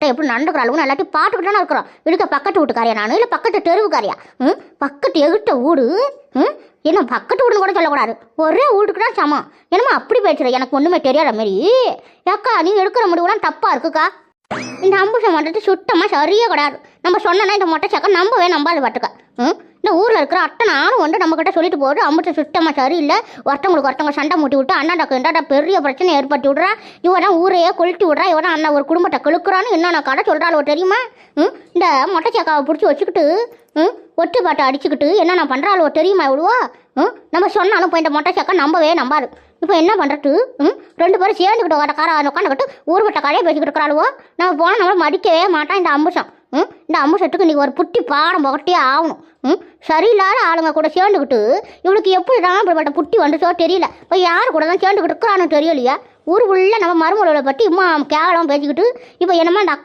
எப்படி நடந்துக்கிறாளுன்னு எல்லாத்தையும் பாட்டுக்கிட்டு தானே இருக்கிறோம். இருக்க பக்கத்து வீட்டுக்காரியா நான்? இல்லை பக்கத்து தெருவுக்காரியா? ம்? பக்கத்து எகிட்ட வீடு? ம்? என்ன பக்கத்து வீடுன்னு கூட சொல்லக்கூடாது. ஒரே வீட்டுக்கு தான் சமம். என்னம்மா அப்படி பேசுற? எனக்கு ஒன்றுமே தெரியாத மாரி. ஏக்கா நீ எடுக்கிற முடிவுலாம் தப்பாக இருக்குக்கா. இந்த அம்புஷம் வந்துட்டு சுத்தமாக சரியே கிடையாது. நம்ம சொன்னோன்னா இந்த மொட்டை சக்கை நம்பவே நம்பாது பட்டுக்க ம்? இந்த ஊரில் இருக்கிற அத்தனை ஆளும் வந்து நம்மக்கிட்ட சொல்லிட்டு போகுது. அம்புஷம் சுத்தமாக சரியில்லை. ஒருத்தவங்களுக்கு ஒருத்தவங்க சண்டை மூட்டி விட்டு அண்ணாடக்கு இண்டாடா பெரிய பிரச்சனை ஏற்படுத்தி விட்றா. இவன் ஊரையே கொளுத்தி விட்றா. இவன் அண்ணன் ஒரு குடும்பத்தை கழுக்குறான்னு என்னென்ன கடை சொல்கிறாளோ தெரியுமா? ம்? இந்த மொட்டைச்சக்காவை பிடிச்சி வச்சுக்கிட்டு ம்? ஒட்டு பாட்டை அடிச்சுக்கிட்டு என்னென்ன பண்ணுறாளோ தெரியுமா இவ்வளோ ம்? நம்ம சொன்னாலும் இப்போ இந்த மொட்டைச்சக்கா நம்பவே நம்பாது. இப்போ என்ன பண்ணுறது ம்? ரெண்டு பேரும் சேர்ந்துக்கிட்டு வர காரை உட்காந்துக்கிட்டு ஊர்வட்ட கடையை பேசிக்கிட்டு இருக்கிறாளுவோ? நம்ம போனால் நம்மளும் மடிக்கவே மாட்டான் இந்த அம்புஷம் ம்? இந்த அம்புஷத்துக்கு இன்றைக்கி ஒரு புட்டி பாடம் புகட்டியே ஆகணும். ம்? சரியில்லாத ஆளுங்க கூட சேர்ந்துக்கிட்டு இவளுக்கு எப்படி தான் இப்படிப்பட்ட புட்டி வந்துச்சோ தெரியல. இப்போ யார் கூட தான் சேர்ந்துக்கிட்டு இருக்கிறான்னு தெரியலையா? ஊர் உள்ள நம்ம மருமகளை பற்றி இம்மா கேவலம் பேசிக்கிட்டு இப்போ என்னமா அந்த அக்கா